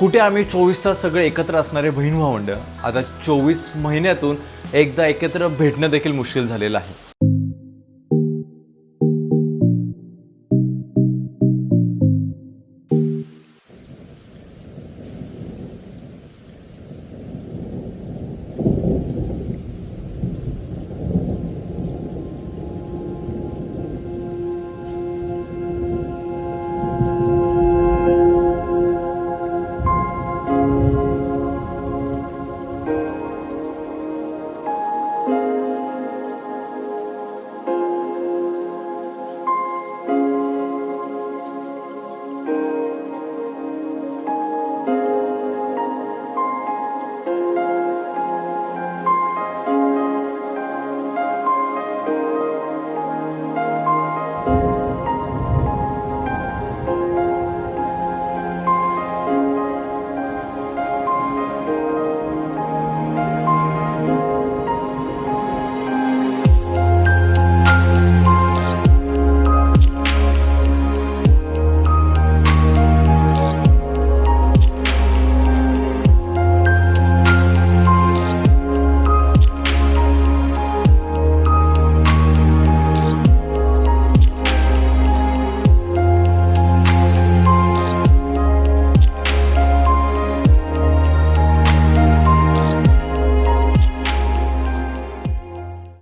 कुठे आम्ही चोवीस तास सगळे एकत्र असणारे बहीण भावंड आता चोवीस महिन्यातून एकदा एकत्र भेटणं देखील मुश्किल झालेलं आहे.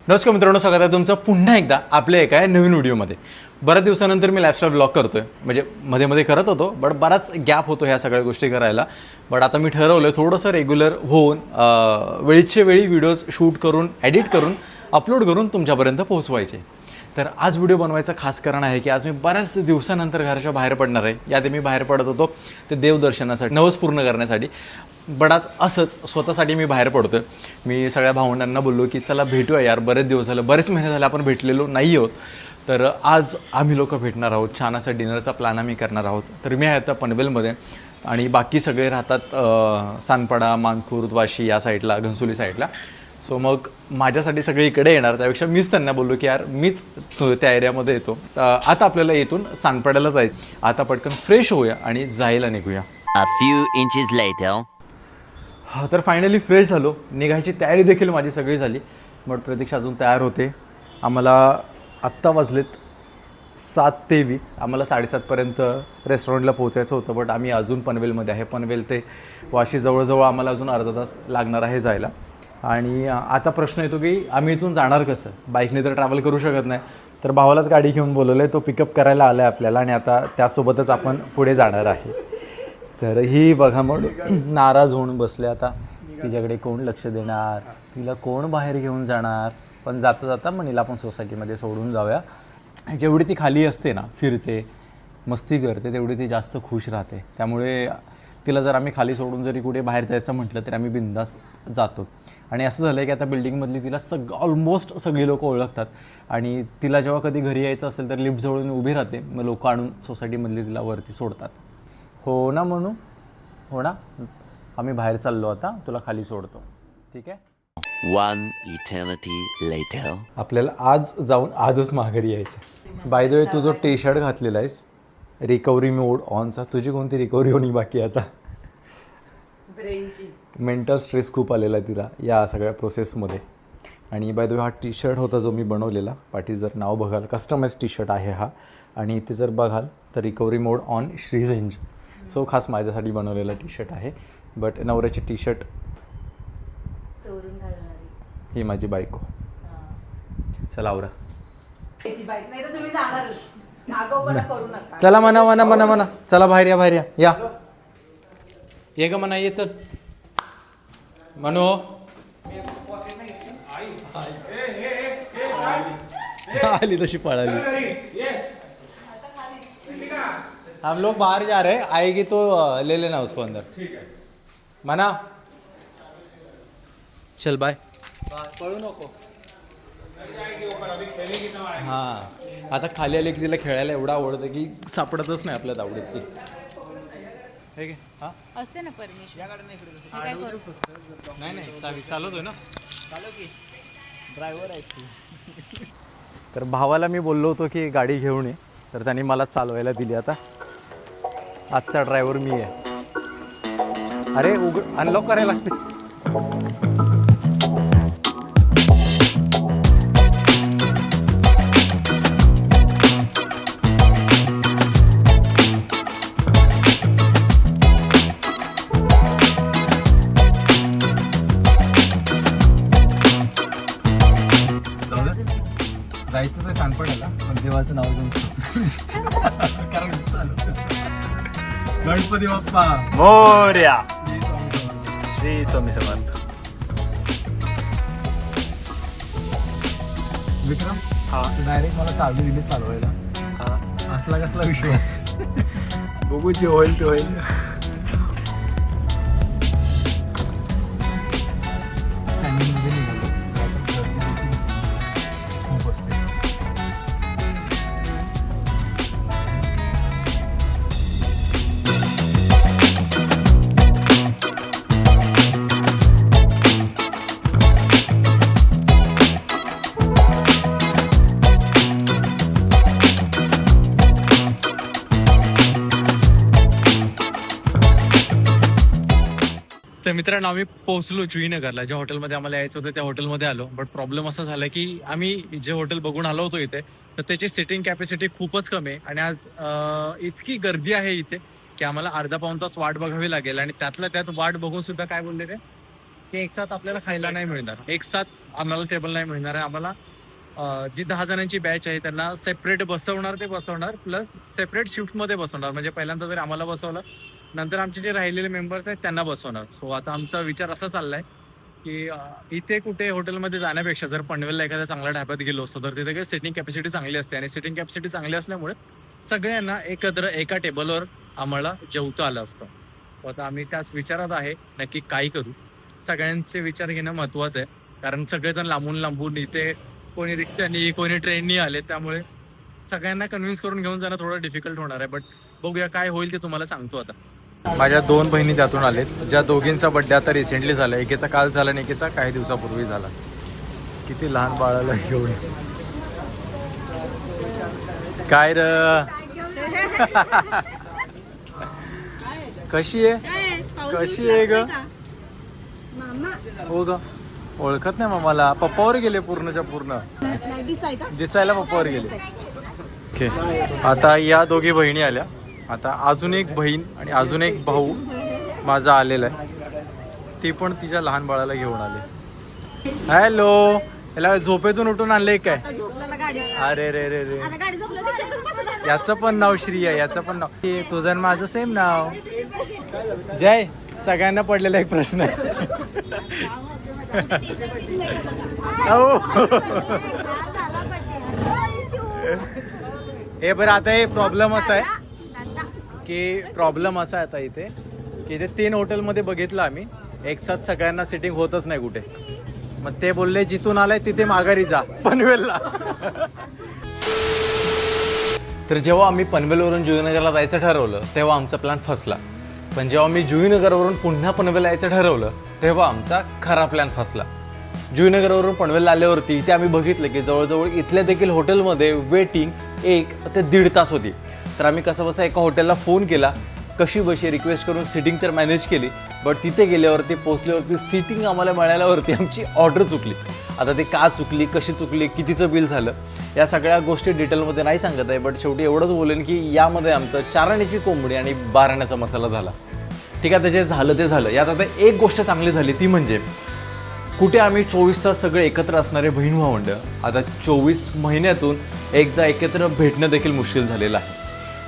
नमस्कार मित्रांनो स्वागत आहे तुमचं पुन्हा एकदा आपल्या एका नवीन व्हिडिओमध्ये. बऱ्याच दिवसानंतर मी लाईफस्टाईल ब्लॉग करतोय. म्हणजे मध्ये मध्ये करत होतो बट बराच गॅप होतो ह्या सगळ्या गोष्टी करायला. बट आता मी ठरवलं थोडंसं रेग्युलर होऊन अं, वेळीचे वेळी व्हिडिओज शूट करून एडिट करून अपलोड करून तुमच्यापर्यंत पोहोचवायचे. तर आज व्हिडिओ बनवायचं खास कारण आहे की आज मी बऱ्याच दिवसानंतर घराच्या बाहेर पडणार आहे. यादी मी बाहेर पडत होतो. ते देवदर्शनासाठी नवस पूर्ण करण्यासाठी. बट आज असंच स्वतःसाठी मी बाहेर पडतोय. मी सगळ्या भावंडांना बोललो की चला भेटूया यार बरेच दिवस झाले बरेच महिने झाले आपण भेटलेलो नाही आहोत. तर आज आम्ही लोक भेटणार आहोत. छान असा डिनरचा प्लॅन आम्ही करणार आहोत. तर मी आहे आता पनवेलमध्ये. आणि बाकी सगळे राहतात सानपाडा मानखुर्द वाशी या साईडला घनसोली साईडला सो मग माझ्यासाठी सगळे इकडे येणार. त्यापेक्षा मीच त्यांना बोललो की यार मीच त्या एरियामध्ये येतो. आता आपल्याला इथून सानपाड्याला जायचं. आता पटकन फ्रेश होऊया आणि जायला निघूया. हा तर फायनली फ्रेश झालो. निघायची तयारी देखील माझी सगळी झाली. बट प्रतीक्षा अजून तयार होते. आम्हाला आत्ता वाजलेत सात ते वीस आम्हाला साडेसातपर्यंत रेस्टॉरंटला पोहोचायचं होतं बट आम्ही अजून पनवेलमध्ये आहे. पनवेल ते वाशी जवळजवळ आम्हाला अजून अर्धा तास लागणार आहे जायला. आणि आता प्रश्न येतो की आम्ही इथून जाणार कसं? बाईकने तर ट्रॅव्हल करू शकत नाही. तर भावालाच गाडी घेऊन बोलवलं आहे तो पिकअप करायला आला आहे आपल्याला आणि आता त्यासोबतच आपण पुढे जाणार आहे. तर ही बघा म्हणून नाराज होऊन बसले आता. तिच्याकडे कोण लक्ष देणार? तिला कोण बाहेर घेऊन जाणार? पण जाता जाता म्हणील आपण सोसायटीमध्ये सोडून जाऊया. जेवढी ती खाली असते ना फिरते मस्ती करते तेवढी ती जास्त खुश राहते. त्यामुळे तिला जर आम्ही खाली सोडून जरी कुठे बाहेर जायचं म्हटलं तरी आम्ही बिंदास जातो. आणि असं झालं आहे की आता बिल्डिंगमधली तिला सग ऑलमोस्ट सगळी लोक ओळखतात. आणि तिला जेव्हा कधी घरी यायचं असेल तर लिफ्ट जवळून उभी राहते. मग लोक आणून सोसायटीमधली तिला वरती सोडतात. हो ना म्हणू हो ना? आम्ही बाहेर चाललो आता. तुला खाली सोडतो. ठीक आहे? One eternity later. आपल्याला आज जाऊन आजच माघारी यायचं बाय द वे तू जो टी शर्ट घातलेला आहेस रिकव्हरी मोड ऑनचा तुझी कोणती रिकव्हरी होणी बाकी आहे मेंटल स्ट्रेस खूप आलेला आहे तिला या सगळ्या प्रोसेसमध्ये. आणि बाय द वे हा टी शर्ट होता जो मी बनवलेला. पाठी जर नाव बघाल कस्टमाइज टी शर्ट आहे हा. आणि इथे जर बघाल तर रिकव्हरी मोड ऑन श्रीझेंज सो खास माझ्यासाठी बनवलेला टी शर्ट आहे. बट नवऱ्याची टी शर्ट ही माझी बायको. चला आवरा. चला म्हणा म्हणा म्हणा म्हणा चला बाहेर या बाहेर या. या. ये ग म्हणा ये चल म्हणू आली तशी पळाली हम लोग बाहर जा रहे हैं आएगी तो अ, ले लेना उसको अंदर म्हणा चल बाय पळू नको हां आता खाली आली की तिला खेळायला एवढं आवडतं की सापडतच नाही आपल्या आवडत ती हे घे. हा? असते ना परमिशन मी काय करू? नाही नाही चावी चालवतोय ना. चालव की. ड्रायव्हर आहे तू. तर भावाला मी बोललो होतो की गाडी घेऊन ये. तर त्यांनी मला चालवायला दिली. आता आजचा ड्रायव्हर मी आहे. अरे उघड अनलॉक करायला लागते. गणपती बाप्पा. मोर्या. श्री स्वामी समर्थ. विक्रम हा. डायरेक्ट मला चालू दिली चालवायला. हा. असला कसला विश्वास. बघू जे होईल ते होईल. मित्रांनो आम्ही पोहोचलो जुईनगरला. ज्या हॉटेलमध्ये आम्हाला यायचं होतं त्या हॉटेलमध्ये आलो. बट प्रॉब्लेम असा झाला की आम्ही जे हॉटेल बघून आलो होतो इथे तर त्याची सिटिंग कॅपॅसिटी खूपच कमी आहे. आणि आज इतकी गर्दी आहे इथे की आम्हाला अर्धा पाऊन तास वाट बघावी लागेल. आणि त्यातल्या त्यात वाट बघून सुद्धा काय बोलले ते? की एक साथ आपल्याला खायला नाही मिळणार. एक साथ आम्हाला टेबल नाही मिळणार आहे. आम्हाला जी दहा जणांची बॅच आहे त्यांना सेपरेट बसवणार ते बसवणार प्लस सेपरेट शिफ्टमध्ये बसवणार. म्हणजे पहिल्यांदा जर आम्हाला बसवलं नंतर आमचे जे राहिलेले मेंबर्स आहेत त्यांना बसवणार. सो आता आमचा विचार असा चाललाय की इथे कुठे हॉटेलमध्ये जाण्यापेक्षा जर पनवेलला एखाद्या चांगल्या ढाब्यात गेलो असतो तर तिथे काही सिटिंग कॅपॅसिटी चांगली असते. आणि सिटिंग कॅपॅसिटी चांगली असल्यामुळे सगळ्यांना एकत्र एका टेबलवर आम्हाला जेवता आलं असतं. आता आम्ही त्याच विचारात आहे नक्की काय करू? सगळ्यांचे विचार घेणं महत्वाचं आहे. कारण सगळेजण लांबून लांबून इथे कोणी रिक्षानी कोणी ट्रेननी आले त्यामुळे सगळ्यांना कन्व्हिन्स करून घेऊन जाणं थोडं डिफिकल्ट होणार आहे बट बघूया काय होईल ते तुम्हाला सांगतो आता. माझ्या दोन बहिणी त्यातून आलेत ज्या दोघींचा बड्डे आता रिसेंटली झाला एकेचा काल झाला आणि एकेचा काही दिवसापूर्वी झाला. किती लहान बाळाला घेऊन. काय र? कशी आहे? कशी आहे ग? हो ग. ओळखत नाही मामाला. पप्पावर गेले पूर्णच्या पूर्ण. दिसायला पप्पावर गेले. ओके. आता या दोघी बहिणी आल्या. आता अजून एक बहीण आणि अजून एक भाऊ माझा आलेला आहे ती पण तिच्या लहान बाळाला घेऊन आले. हॅलो. याला झोपेतून उठून आणले काय? अरे रे रे रे. याचं पण नाव श्री आहे याचं पण नाव. तुझं माझं सेम नाव. जय. सगळ्यांना पडलेला एक प्रश्न आहे. हे बरं आता हे प्रॉब्लेम असा आहे की प्रॉब्लेम असा आहे आता इथे की इथे तीन हॉटेलमध्ये बघितलं आम्ही. एक साथ सगळ्यांना सिटिंग होतच नाही कुठे. मग ते बोलले जिथून आलाय तिथे माघारी जा पनवेलला. तर जेव्हा आम्ही पनवेलवरून जुईनगरला जायचं ठरवलं तेव्हा आमचा प्लॅन फसला. पण जेव्हा मी जुईनगरवरून पुन्हा पनवेलला यायचं ठरवलं तेव्हा आमचा खरा प्लॅन फसला. जुईनगरवरून पनवेलला आल्यावरती इथे आम्ही बघितलं की जवळजवळ इथल्या देखील हॉटेलमध्ये वेटिंग एक ते दीड तास होती. तर आम्ही कसं बसा एका हॉटेलला फोन केला. कशी बशी रिक्वेस्ट करून सिटिंग तर मॅनेज केली. बट तिथे गेल्यावरती पोचल्यावरती सिटिंग आम्हाला मिळाल्यावरती आमची ऑर्डर चुकली. आता ते का चुकली कशी चुकली कितीचं बिल झालं या सगळ्या गोष्टी डिटेलमध्ये नाही सांगत आहे. बट शेवटी एवढंच बोलेन की यामध्ये आमचं चारण्याची कोंबडी आणि बारण्याचा मसाला झाला. ठीक आहे त्याचे झालं ते झालं. यात आता एक गोष्ट चांगली झाली ती म्हणजे कुठे आम्ही चोवीस तास सगळे एकत्र असणारे बहीण भावंड आता चोवीस महिन्यातून एकदा एकत्र भेटणं देखील मुश्किल झालेलं आहे.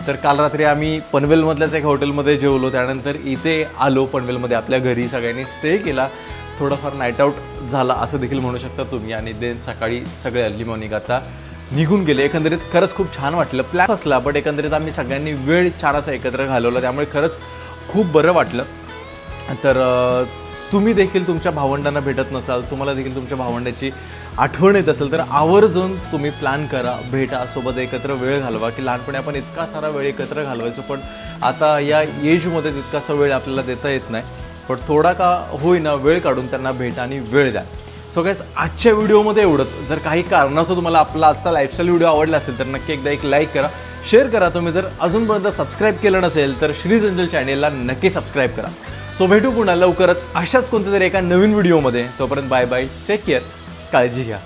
तर काल रात्री आम्ही पनवेलमधल्याच एका हॉटेलमध्ये जेवलो त्यानंतर इथे आलो पनवेलमध्ये आपल्या घरी सगळ्यांनी स्टे केला. थोडंफार नाईट आऊट झाला असं देखील म्हणू शकता तुम्ही. आणि देन सकाळी सगळे अर्ली मॉर्निंग आता निघून गेले. एकंदरीत खरंच खूप छान वाटलं. प्लॅन असला बट एकंदरीत आम्ही सगळ्यांनी वेळ छान असा एकत्र घालवला. त्यामुळे खरंच खूप बरं वाटलं. तर तुम्ही देखील तुमच्या भावंडांना भेटत नसाल तुम्हाला देखील तुमच्या भावंडाची आठवण येत असेल तर आवर्जून तुम्ही प्लॅन करा भेटा सोबत एकत्र वेळ घालवा की लहानपणी आपण इतका सारा वेळ एकत्र घालवायचो पण आता या एजमध्ये तितकासा वेळ आपल्याला देता येत नाही. पण थोडा का होईना वेळ काढून त्यांना भेटा आणि वेळ द्या. सो गॅस आजच्या व्हिडिओमध्ये एवढंच. जर काही कारणास्तव तुम्हाला आपला आजचा लाईफस्टाईल व्हिडिओ आवडला असेल तर नक्की एकदा एक लाईक करा. शेअर करा तुम्ही. जर अजूनपर्यंत सबस्क्राईब केलं नसेल तर श्री जंजल चॅनेलला नक्की सबस्क्राईब करा. सो भेटू पुन्हा लवकरच अशाच कोणत्या तरी एका नवीन व्हिडिओमध्ये तोपर्यंत बाय बाय चेक केअर काळजी घ्या.